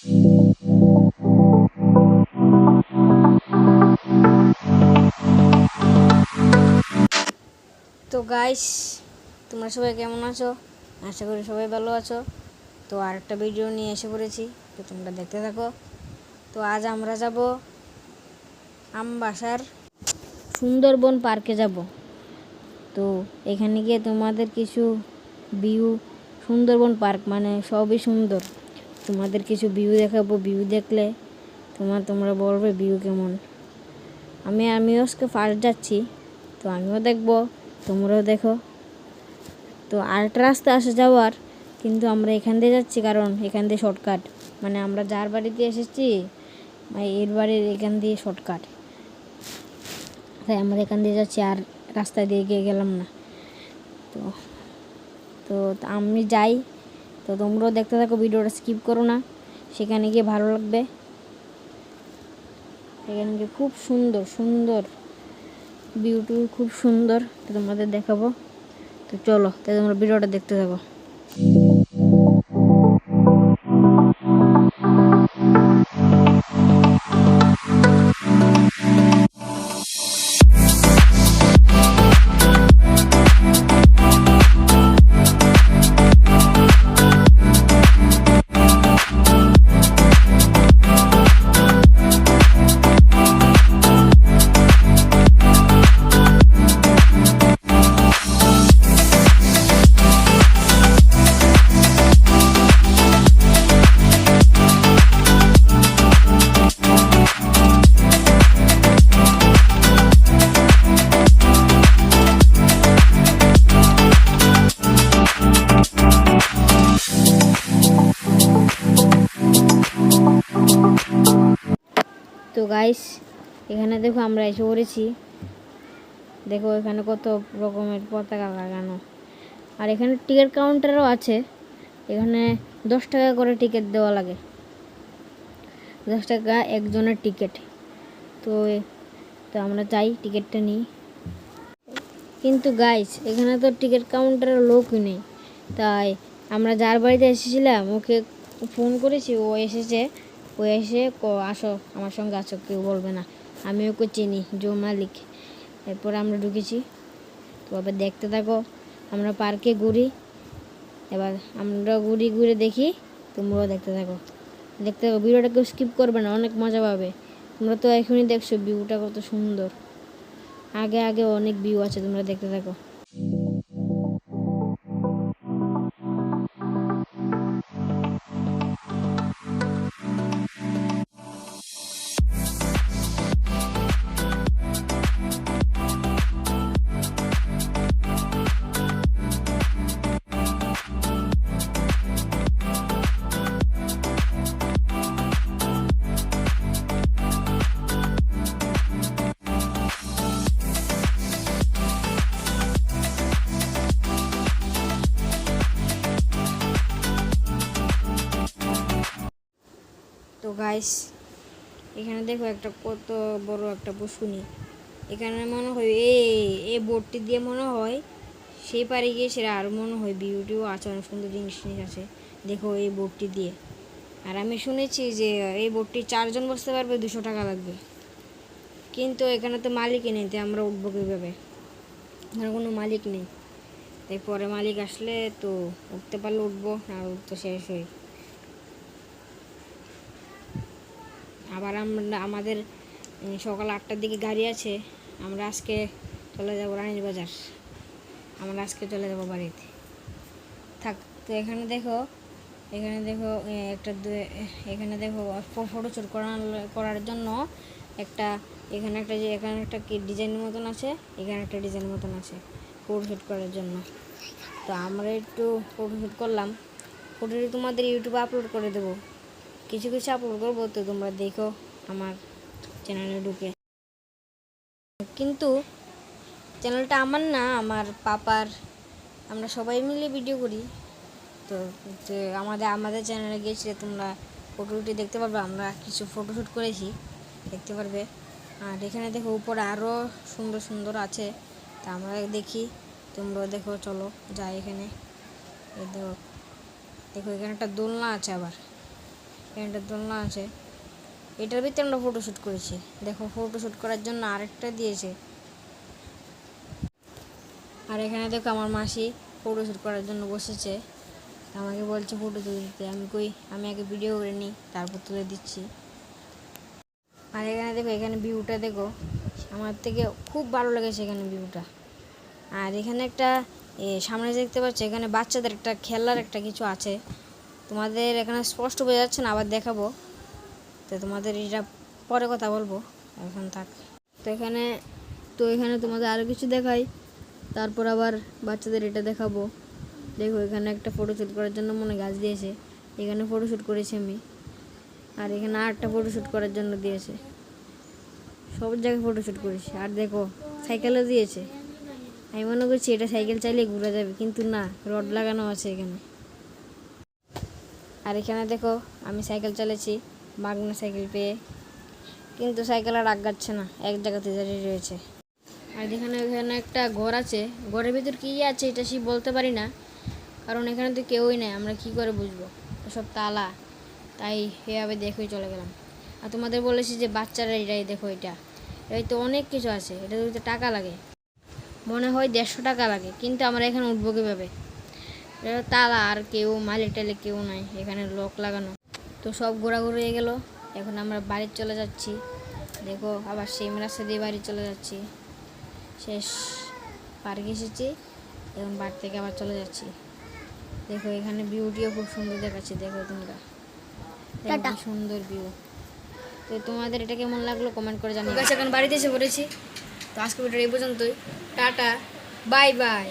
তো গাইস তোমরা সবাই কেমন আছো? আশা করি সবাই ভালো আছো। তো আর একটা ভিডিও নিয়ে এসে পড়েছি, তো তোমরা দেখতে থাকো। তো আজ আমরা যাব আমবাসার সুন্দরবন পার্কে যাব। তো এখানে গিয়ে তোমাদের কিছু ভিউ সুন্দরবন পার্ক মানে সবই সুন্দর। তোমাদের কিছু ভিউ দেখাবো ভিউ দেখলে তোমার, তোমরা বলবে ভিউ কেমন। আমি, আমিও ফার্স্ট যাচ্ছি, তো আমিও দেখব, তোমরাও দেখো। তো আরেকটা রাস্তা আসে যাওয়ার, কিন্তু আমরা এখান দিয়ে যাচ্ছি কারণ এখান দিয়ে শর্টকাট মানে আমরা যার বাড়িতে এসেছি মানে এর বাড়ির এখান দিয়ে শর্টকাট তাই আমরা এখান দিয়ে যাচ্ছি আর রাস্তা দিয়ে গিয়ে গেলাম না। তো তো আমি যাই তো তোমরাও দেখতে থাকো, ভিডিওটা স্কিপ করো না। সেখানে গিয়ে ভালো লাগবে। সেখানে গিয়ে খুব সুন্দর সুন্দর ভিউটি খুব সুন্দর। তো তোমাদের দেখাবো। তো চলো তাই তোমরা ভিডিওটা দেখতে থাকো। তো গাইস এখানে দেখো আমরা এসে পড়েছি। দেখো এখানে কত রকমের পতাকা লাগানো। আর এখানে টিকিট কাউন্টারও আছে। এখানে দশ টাকা করে টিকিট দেওয়া লাগে। দশ টাকা একজনের টিকিট। তো তো আমরা চাই টিকিটটা নিই। কিন্তু গাইস এখানে তো টিকিট কাউন্টারের লোকই নেই। তাই আমরা যার বাড়িতে এসেছিলাম, ওকে ফোন করেছি, ও এসেছে। ও এসে ক- আসো, আমার সঙ্গে আসো, কেউ বলবে না। আমি ওকে চিনি জো মালিক। এরপর আমরা ঢুকেছি। তো আবার দেখতে থাকো, আমরা পার্কে ঘুরি। এবার আমরা ঘুরি, ঘুরে দেখি, তোমরাও দেখতে থাকো। দেখতে থাকো, ভিডিওটা কেউ স্কিপ করবে না, অনেক মজা পাবে। তোমরা তো এখনই দেখছ, ভিউটা কত সুন্দর। আগে আগে অনেক ভিউ আছে, তোমরা দেখতে থাকো। গাইস এখানে দেখো একটা কত বড় একটা বসুনি। এখানে মনে হয় এ এই বোর্ডটি দিয়ে মনে হয় সেই পারে গিয়ে সেটা আর মনে হয় বিউটিও আছে অনেক সুন্দর জিনিস জিনিস আছে দেখো এই বোর্ডটি দিয়ে। আর আমি শুনেছি যে এই বোর্ডটি চারজন বসতে পারবে, দুশো টাকা লাগবে। কিন্তু এখানে তো মালিকই নেই তাই আমরা উঠবো কীভাবে? এখানে কোনো মালিক নেই। তাই পরে মালিক আসলে তো উঠতে পারলে উঠবো আর তো শেষ হই আবার আমরা, আমাদের সকাল আটটার দিকে গাড়ি আছে, আমরা আজকে চলে যাব রানীর বাজার। আমরা আজকে চলে যাব বাড়িতে। থাক, তো এখানে দেখো এখানে দেখো একটা এখানে দেখো ফটোশ্যুট করার করার জন্য একটা, এখানে একটা যে, এখানে একটা কি ডিজাইনের মতন আছে, এখানে একটা ডিজাইনের মতন আছে ফটোশ্যুট করার জন্য। তো আমরা একটু ফটোশ্যুট করলাম। ফটোটি তোমাদের ইউটিউবে আপলোড করে দেবো। কিছু কিছু আপলোড করব তো তোমরা দেখো আমার চ্যানেলে ঢুকে। কিন্তু চ্যানেলটা আমার না, আমার পাপার। আমরা সবাই মিলে ভিডিও করি। তো আমাদের আমাদের চ্যানেলে গিয়েছিলে, তোমরা ফটোটি দেখতে পারবে, আমরা কিছু ফটোশ্যুট করেছি, দেখতে পারবে। আর এখানে দেখো, উপরে আরও সুন্দর সুন্দর আছে, তা আমরা দেখি, তোমরাও দেখো, চলো যাই এখানে। দেখো দেখো এখানে একটা দোলনা আছে আবার। একটা দোলনা আছে। এটার ভিতরে আমরা ফটোশ্যুট করেছি। দেখো ফটোশ্যুট করার জন্য আরেকটা দিয়েছে। আর এখানে দেখো আমার মাসি ফটোশ্যুট করার জন্য বসেছে। আমাকে বলছে ফটো তুলে দিতে। আমি কই, আমি আগে ভিডিও করে নিই, তারপর তুলে দিচ্ছি। আর এখানে দেখো, এখানে ভিউটা দেখো। আমার থেকে খুব ভালো লেগেছে এখানে ভিউটা আর এখানে একটা সামনে দেখতে পাচ্ছ, এখানে বাচ্চাদের একটা খেলার একটা কিছু আছে। তোমাদের এখানে স্পষ্ট বোঝা যাচ্ছে না, আবার দেখাবো। তো তোমাদের এটা পরে কথা বলব। এখন থাক। তো এখানে তো এখানে তোমাদের আরও কিছু দেখাই। তারপর আবার বাচ্চাদের এটা দেখাবো। দেখো, এখানে একটা ফটোশ্যুট করার জন্য মনে গাছ দিয়েছে। এখানে ফটোশ্যুট করেছি আমি। আর এখানে একটা ফটোশ্যুট করার জন্য দিয়েছে। সব জায়গায় ফটোশ্যুট করেছি। আর দেখো, সাইকেলও দিয়েছে। আমি মনে করছি এটা সাইকেল চালিয়ে ঘুরে যাবে, কিন্তু না, রড লাগানো আছে এখানে। আর এখানে দেখো, আমি সাইকেল চালাচ্ছি বাগনা সাইকেল পেয়ে। কিন্তু সাইকেল আর আগাচ্ছে না, এক জায়গাতে দাঁড়িয়ে রয়েছে। আর এখানে এখানে একটা ঘর আছে, ঘরের ভিতর কী আছে এটা সে বলতে পারি না, কারণ এখানে তো কেউই নেই, আমরা কি করে বুঝব? সব তালা, তাই এভাবে দেখেই চলে গেলাম। আর তোমাদের বলেছি যে বাচ্চারা এটাই দেখো এটা। এই তো অনেক কিছু আছে এটা তো টাকা লাগে। মনে হয় দেড়শো টাকা লাগে, কিন্তু আমরা এখানে উঠবো কীভাবে? তালা আর কেউ মালিক টালে কেউ নাই এখানে লক লাগানো। তো সব ঘোরাঘুরি হয়ে গেল এখন আমরা বাড়ি চলে যাচ্ছি। দেখো আবার সেম রাস্তা দিয়ে বাড়ি চলে যাচ্ছি। শেষ পার্কে এসেছি এখন বাড়ি থেকে আবার চলে যাচ্ছি। দেখো এখানে ভিউটিও খুব সুন্দর দেখাচ্ছে দেখো তোমরা সুন্দর ভিউ তো তোমাদের এটা কেমন লাগল কমেন্ট করে জানিও। এখন বাড়িতে এসে পড়েছি। তো আজকে ভিডিও এই পর্যন্তই। Tata bye bye.